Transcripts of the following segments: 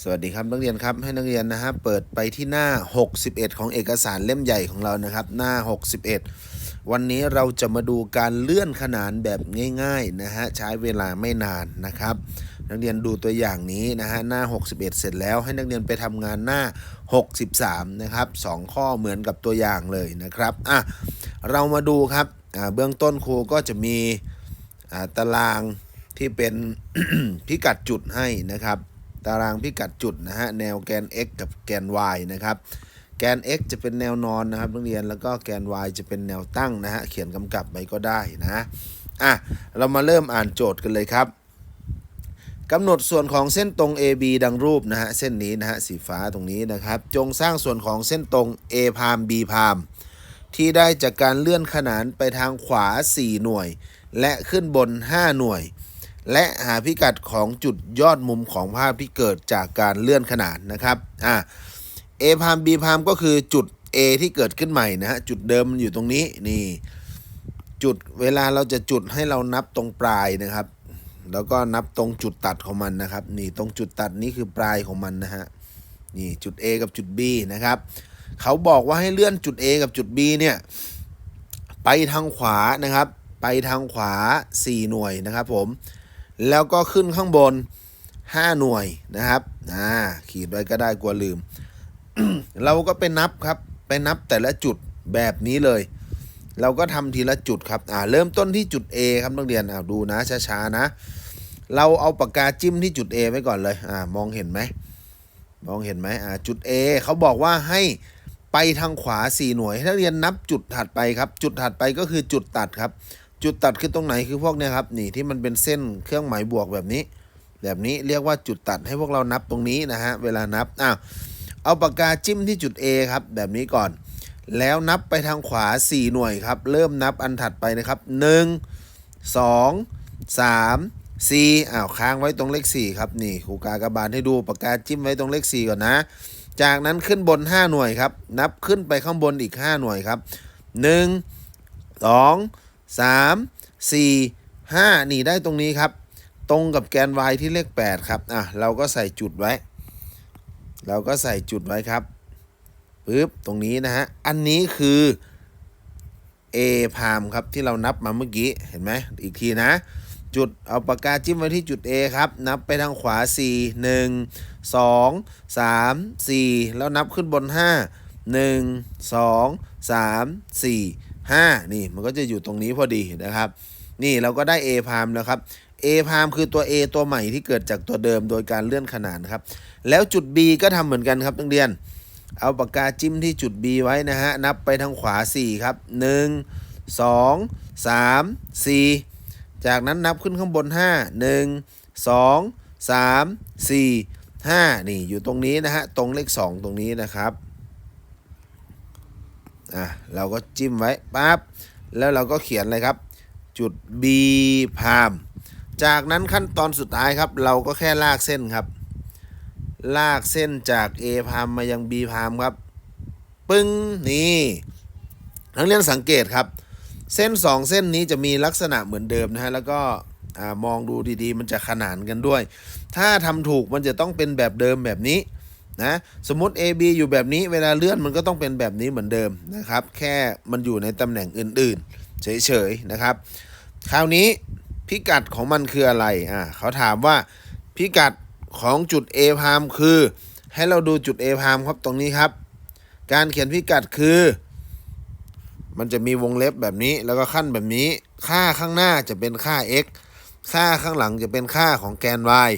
สวัสดีครับนักเรียนครับให้นักเรียนนะฮะเปิดไปที่หน้า 61 ของเอกสารเล่มใหญ่ของเรานะครับ หน้า 61 วันนี้เราจะมาดูการเลื่อนขนานแบบง่ายๆนะฮะใช้เวลาไม่นานนะครับ นักเรียนดูตัวอย่างนี้นะฮะหน้า 61 เสร็จแล้ว ให้นักเรียนไปทำงานหน้า 63 นะครับสองข้อเหมือนกับตัวอย่างเลยนะครับอะเรามาดูครับเบื้องต้นครูก็จะมีตารางที่เป็นพิกัดจุดให้นะครับ ตารางพิกัดจุดนะฮะแนวแกน x กับแกน y นะครับแกน x จะเป็นแนวนอนนะครับนักเรียนแล้วก็แกน y จะเป็นแนวตั้งนะฮะเขียนกำกับไปก็ได้นะอะเรามาเริ่มอ่านโจทย์กันเลยครับกำหนดส่วนของเส้นตรง AB ดังรูปนะฮะเส้นนี้นะฮะสีฟ้าตรงนี้นะครับ จงสร้างส่วนของเส้นตรง A พาม B พามที่ได้จากการเลื่อนขนานไปทางขวา 4 หน่วย และขึ้นบน 5 หน่วย และหาพิกัดของจุดยอดมุมของภาพที่เกิดจากการเลื่อนขนานนะครับอ่า A พาม B พามก็คือจุด A ที่เกิดขึ้นใหม่นะฮะจุดเดิมมันอยู่ตรงนี้นี่จุดเวลาเราจะจุดให้เรานับตรงปลายนะครับ แล้วก็นับตรงจุดตัดของมันนะครับ นี่ตรงจุดตัดนี้คือปลายของมันนะฮะนี่จุด A กับจุด B นะครับ เขาบอกว่าให้เลื่อนจุด A กับจุด B เนี่ยไปทางขวานะครับ ไปทางขวา 4 หน่วยนะครับผม แล้วก็ขึ้นข้างบน 5 หน่วยนะครับอ่าขีดไว้ก็ได้กลัวลืม เราก็ไปนับครับ ไปนับแต่ละจุดแบบนี้เลย เราก็ทำทีละจุดครับอ่าเริ่มต้นที่จุด A ครับนักเรียนอ่าดูนะช้าๆนะ เราเอาปากกาจิ้มที่จุด A ไว้ก่อนเลยอ่ามองเห็นไหมมองเห็นไหมอ่าจุด A เขาบอกว่าให้ไปทางขวา 4 หน่วยให้นักเรียนนับจุดถัดไปครับ จุดถัดไปก็คือจุดตัดครับ จุดตัดคือตรงไหนคือพวกเนี้ยครับนี่ที่มันเป็นเส้นเครื่องหมายบวกแบบนี้ แบบนี้เรียกว่าจุดตัดให้พวกเรานับตรงนี้นะฮะเวลานับอ้าวเอาปากกาจิ้มที่จุด A ครับแบบนี้ก่อน แล้วนับไปทางขวา 4 หน่วยครับ เริ่มนับอันถัดไปนะครับ 1 2 3 4อ้าวค้างไว้ตรงเลข 4 ครับนี่ครูกากระบาลให้ดูปากกาจิ้มไว้ตรงเลข 4 ก่อนนะ จากนั้นขึ้นบน 5 หน่วยครับ นับขึ้นไปข้างบนอีก 5 หน่วยครับ 1 2 3 4 5 นี่ได้ตรงนี้ครับ ตรงกับแกน y ที่เลข 8 ครับ อะ เราก็ใส่จุดไว้ เราก็ใส่จุดไว้ครับปึ๊บตรงนี้นะฮะ อันนี้คือ A พามครับที่เรานับมาเมื่อกี้ เห็นไหมอีกทีนะ จุดเอาปากกาจิ้มไว้ที่จุด A ครับ นับไปทางขวา 4 1 2 3 4 แล้วนับขึ้นบน 5 1 2 3 4 5 นี่มันก็จะอยู่ตรงนี้พอดีนะครับ นี่เราก็ได้ A พามแล้วครับ A พามคือตัว A ตัวใหม่ที่เกิดจากตัวเดิมโดยการเลื่อนขนานครับ แล้วจุด B ก็ทำเหมือนกันครับนักเรียน เอาปากกาจิ้มที่จุด B ไว้นะฮะ นับไปทางขวา 4 ครับ 1 2 3 4 จากนั้นนับขึ้นข้างบน 5 1 2 3 4 5 นี่อยู่ตรงนี้นะฮะ ตรงเลข 2 ตรงนี้นะครับ อะเราก็จิ้มไว้ปั๊บแล้วเราก็เขียนเลยครับ จุด B พามจากนั้นขั้นตอนสุดท้ายครับ เราก็แค่ลากเส้นครับ ลากเส้นจาก A พามมายัง B พามครับปึ้งนี่นักเรียนสังเกตครับ เส้น 2 เส้นนี้จะมีลักษณะเหมือนเดิมนะฮะแล้วก็มองดูดีๆ มันจะขนานกันด้วย ถ้าทำถูกมันจะต้องเป็นแบบเดิมแบบนี้ นะสมมติ AB อยู่แบบนี้เวลาเลื่อนมันก็ต้องเป็นแบบนี้เหมือนเดิมนะครับ แค่มันอยู่ในตำแหน่งอื่นๆ เฉยๆนะครับ คราวนี้พิกัดของมันคืออะไรอ่าเขาถามว่าพิกัดของจุด A พามคือ ให้เราดูจุด A พามครับตรงนี้ครับ การเขียนพิกัดคือ มันจะมีวงเล็บแบบนี้แล้วก็ขั้นแบบนี้ ค่าข้างหน้าจะเป็นค่า x ค่าข้างหลังจะเป็นค่าของแกน y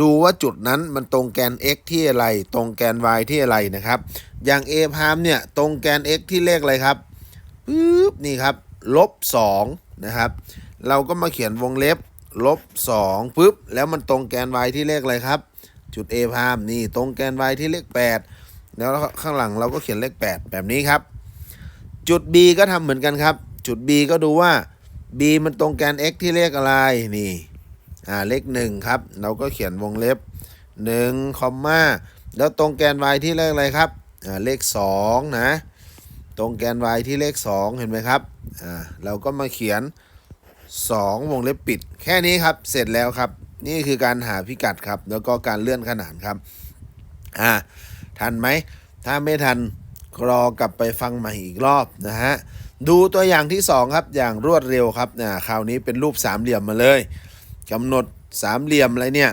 ดูว่าจุดนั้นมันตรงแกน x ที่อะไร ตรงแกน y ที่อะไรนะครับ อย่าง a พามเนี่ยตรงแกน x ที่เลขอะไรครับปึ๊บนี่ครับลบ2นะครับ เราก็มาเขียนวงเล็บลบ2ปึ๊บแล้วมันตรงแกน y ที่เลขอะไรครับ จุด a พามนี่ตรงแกน y ที่เลข 8 แล้วข้างหลังเราก็เขียนเลข 8 แบบนี้ครับ จุด b ก็ทำเหมือนกันครับ จุด b ก็ดูว่า b มันตรงแกน x ที่เลขอะไรนี่อ่าเลข1ครับ เราก็เขียนวงเล็บ1คอมมาแล้วตรงแกน y ที่เลขอะไรครับอ่าเลข2นะตรงแกน y ที่เลข 2 เห็นไหมครับอ่าเราก็มาเขียน 2 วงเล็บปิด แค่นี้ครับเสร็จแล้วครับ นี่คือการหาพิกัดครับ แล้วก็การเลื่อนขนานครับอ่าทันไหมถ้าไม่ทันรอกลับไปฟังใหม่อีกรอบนะฮะ ดูตัวอย่างที่ 2 ครับ อย่างรวดเร็วครับนะคราวนี้เป็นรูปสามเหลี่ยมมาเลยกำหนดสามเหลี่ยมอะไรเนี่ย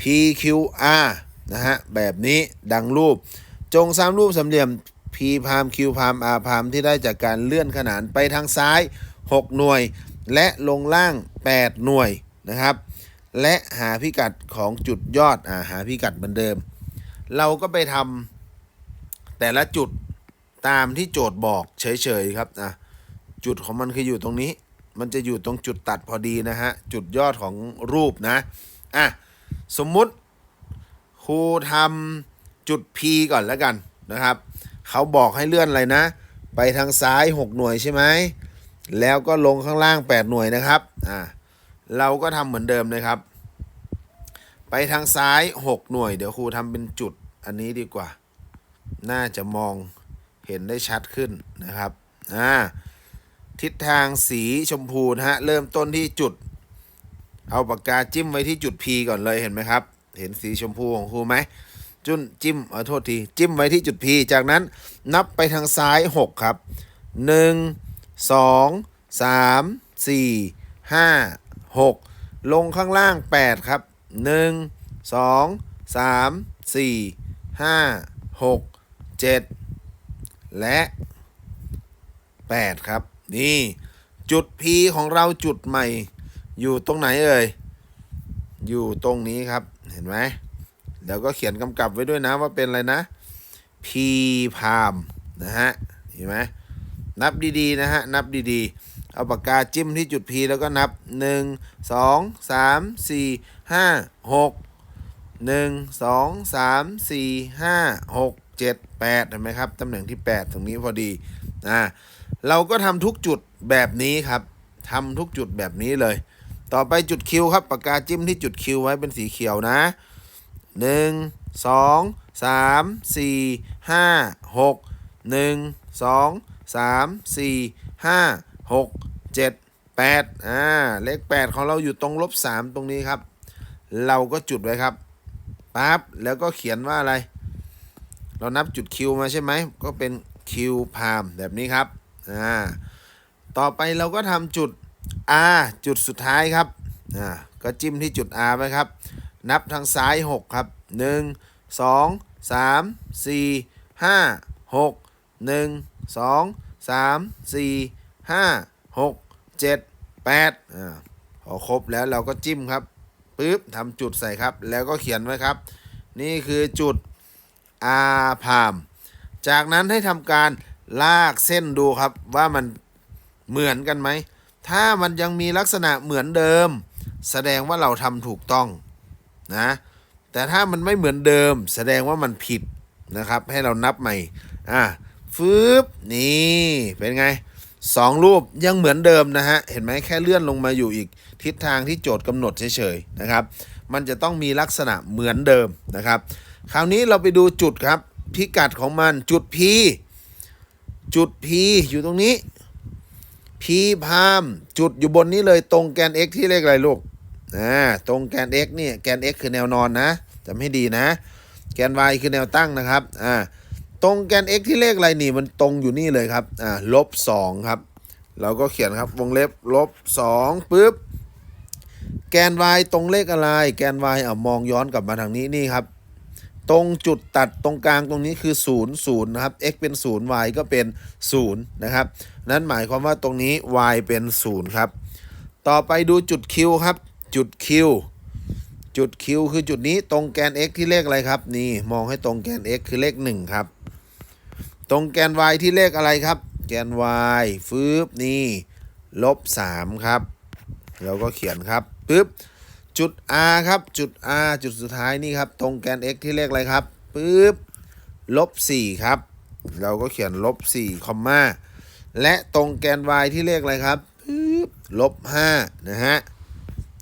PQR นะฮะแบบนี้ดังรูป จงสามรูปสามเหลี่ยม P พาม Q พาม R พามที่ได้จากการเลื่อนขนานไปทางซ้าย 6 หน่วย และลงล่าง 8 หน่วยนะครับ และหาพิกัดของจุดยอดอ่าหาพิกัดเหมือนเดิม เราก็ไปทำแต่ละจุดตามที่โจทย์บอกเฉยๆครับอะ จุดของมันคืออยู่ตรงนี้ มันจะอยู่ตรงจุดตัดพอดีนะฮะ จุดยอดของรูปนะ อะ สมมุติครูทำจุด P ก่อนแล้วกันนะครับ เขาบอกให้เลื่อนอะไรนะ ไปทางซ้าย 6 หน่วยใช่ไหม แล้วก็ลงข้างล่าง 8 หน่วยนะครับ อ่า เราก็ทำเหมือนเดิมนะครับ ไปทางซ้าย 6 หน่วย เดี๋ยวครูทำเป็นจุดอันนี้ดีกว่า น่าจะมองเห็นได้ชัดขึ้นนะครับ อ่า ทิศทางสีชมพูนะฮะ เริ่มต้นที่จุด เอาปากกาจิ้มไว้ที่จุด P ก่อนเลยเห็นไหมครับ เห็นสีชมพูของครูไหมจุนจิ้มเอโทษที จิ้มไว้ที่จุด P จากนั้นนับไปทางซ้าย 6 ครับ 1 2 3 4 5 6 ลงข้างล่าง 8 ครับ 1 2 3 4 5 6 7 และ 8 ครับ นี่จุด P ของเราจุดใหม่ อยู่ตรงไหนเอ่ย อยู่ตรงนี้ครับ เห็นไหมเดี๋ยวก็เขียนกำกับไว้ด้วยนะว่าเป็นอะไรนะ P พามนะฮะ เห็นไหมนับดีๆนะฮะ นับดีๆ เอาปากกาจิ้มที่จุด P แล้วก็นับ 1 2 3 4 5 6 1 2 3 4 5 6 7 8เห็นไหมครับ ตำแหน่งที่ 8 ตรงนี้พอดีอ่า เราก็ทำทุกจุดแบบนี้ครับทำทุกจุดแบบนี้เลย ต่อไปจุดคิวครับปากกาจิ้มที่จุดคิวไว้เป็นสีเขียวนะหนึ่งสองสามสี่ห้าหกหนึ่งสองสามสี่ห้าหกเจ็ดแปดอ่าเลขแปดของเราอยู่ตรงลบสามตรงนี้ครับ เราก็จุดไว้ครับปั๊บแล้วก็เขียนว่าอะไร เรานับจุดคิวมาใช่ไหมก็เป็นคิวพามแบบนี้ครับ อ่าต่อไปเราก็ทำจุด R จุดสุดท้ายครับอ่าก็จิ้มที่จุด R ไปครับ นับทางซ้าย 6 ครับ 1 2 3 4 5 6 1 2 3 4 5 6 7 8อ่าพอครบแล้วเราก็จิ้มครับปึ๊บทำจุดใส่ครับ แล้วก็เขียนไว้ครับ นี่คือจุด R พาม จากนั้นให้ทำการ ลากเส้นดูครับว่ามันเหมือนกันไหม ถ้ามันยังมีลักษณะเหมือนเดิม แสดงว่าเราทำถูกต้องนะ แต่ถ้ามันไม่เหมือนเดิม แสดงว่ามันผิดนะครับ ให้เรานับใหม่ อะฟืบนี่เป็นไงสองรูปยังเหมือนเดิมนะฮะ เห็นไหมแค่เลื่อนลงมาอยู่อีกทิศทางที่โจทย์กำหนดเฉยๆนะครับ มันจะต้องมีลักษณะเหมือนเดิมนะครับ คราวนี้เราไปดูจุดครับ พิกัดของมันจุด P จุด P อยู่ตรงนี้ P พามจุดอยู่บนนี้เลยตรงแกน x ที่เลขอะไรลูกอ่าตรงแกน x นี่แกน x คือแนวนอนนะจำให้ดีนะ แกน y คือแนวตั้งนะครับอ่าตรงแกน x ที่เลขอะไรนี่มันตรงอยู่นี่เลยครับอ่าลบสองครับ เราก็เขียนครับวงเล็บลบสองปุ๊บแกน y ตรงเลขอะไร แกน y อะมองย้อนกลับมาทางนี้นี่ครับ ตรงจุดตัดตรงกลางตรงนี้คือ0 0นะครับ x เป็น 0 y ก็เป็น 0 นะครับ นั้นหมายความว่าตรงนี้ y เป็น 0 ครับ ต่อไปดูจุด q ครับ จุด q จุด q คือจุดนี้ตรงแกน x ที่เลขอะไรครับ นี่มองให้ตรงแกน x คือเลข 1 ครับ ตรงแกน y ที่เลขอะไรครับ แกน y ฟืบนี่ลบ3ครับเราก็เขียนครับปึ๊บ จุด R ครับ จุด R จุดสุดท้ายนี่ครับ ตรงแกน x ที่เลขอะไรครับปึ๊บลบ4ครับ เราก็เขียนลบ4คอมมาและตรงแกน y ที่เลขอะไรครับปึ๊บลบ5นะฮะ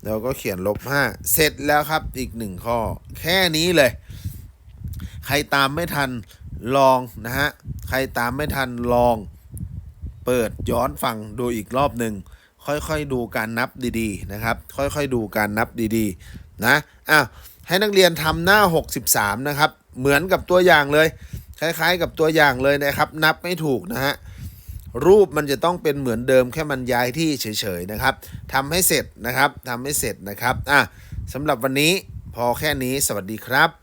เราก็เขียนลบ5เสร็จแล้วครับอีกหนึ่งข้อ แค่นี้เลย ใครตามไม่ทันลองนะฮะ ใครตามไม่ทันลอง เปิดย้อนฟังดูอีกรอบหนึ่ง ค่อยๆดูการนับดีๆนะครับ ค่อยๆดูการนับดีๆนะอ้าวให้นักเรียนทำหน้า 63 นะครับ เหมือนกับตัวอย่างเลย คล้ายๆ กับตัวอย่างเลยนะครับ นับไม่ถูกนะฮะรูปมันจะต้องเป็นเหมือนเดิมแค่มันย้ายที่เฉยๆนะครับทำให้เสร็จนะครับทำให้เสร็จนะครับอะสำหรับวันนี้พอแค่นี้สวัสดีครับ